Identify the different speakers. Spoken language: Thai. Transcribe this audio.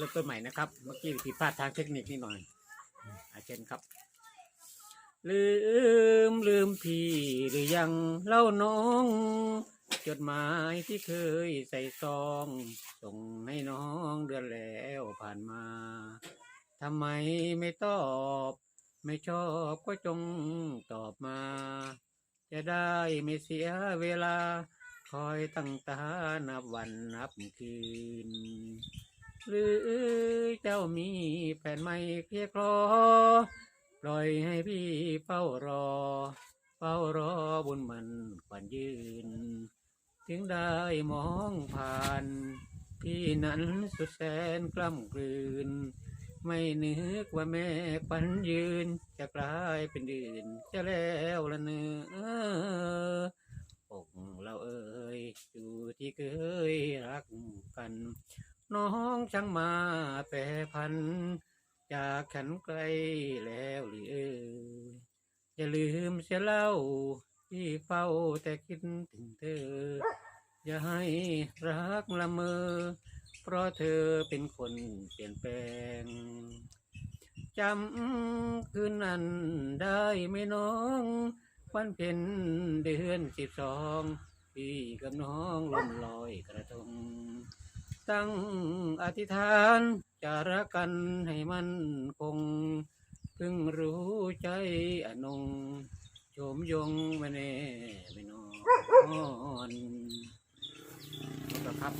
Speaker 1: ริ่มต้นใหม่นะครับ เมื่อกี้ผิดพลาดทางเทคนิคนิดหน่อยอาเช่นครับ ลืมลืมพี่หรือยังเล่าน้อง จดหมายที่เคยใส่ซองส่งให้น้องเดือนแล้วผ่านมาทำไมไม่ตอบ ไม่ชอบก็จงตอบมา จะได้ไม่เสียเวลา คอยตั้งตานับวันนับคืน หรือเจ้ามีแผ่นไม่เพียคลอปล่อยให้พี่เฝ้ารอ เฝ้ารอบุญมันขวัญยืน ถึงได้มองผ่านพี่นั้นสุดแสนกล้ำกลืน ไม่นึกว่าแม่ปันยืน จะกลายเป็นอื่นจะแล้วละเนื้ออกเราเอ่ยอยู่ที่เคยรักกัน น้องช่างมาแปรพัน จากฉันไกลแล้วหรือเอ่ยอย่าลืมเสียเล่าที่เฝ้าแต่คิดถึงเธอ อย่าให้รักละเมอ เพราะเธอเป็นคนเปลี่ยนแปลงจำคืนนั้นได้ไหมน้อง วันเพ็ญเดือนสิบสองพี่กับน้องลมลอยกระทง ตั้งอธิษฐานจะรักกันให้มันคงเพิ่งรู้ใจอนงโฉมยงไม่แน่ไม่นอนแล้วก็ครับ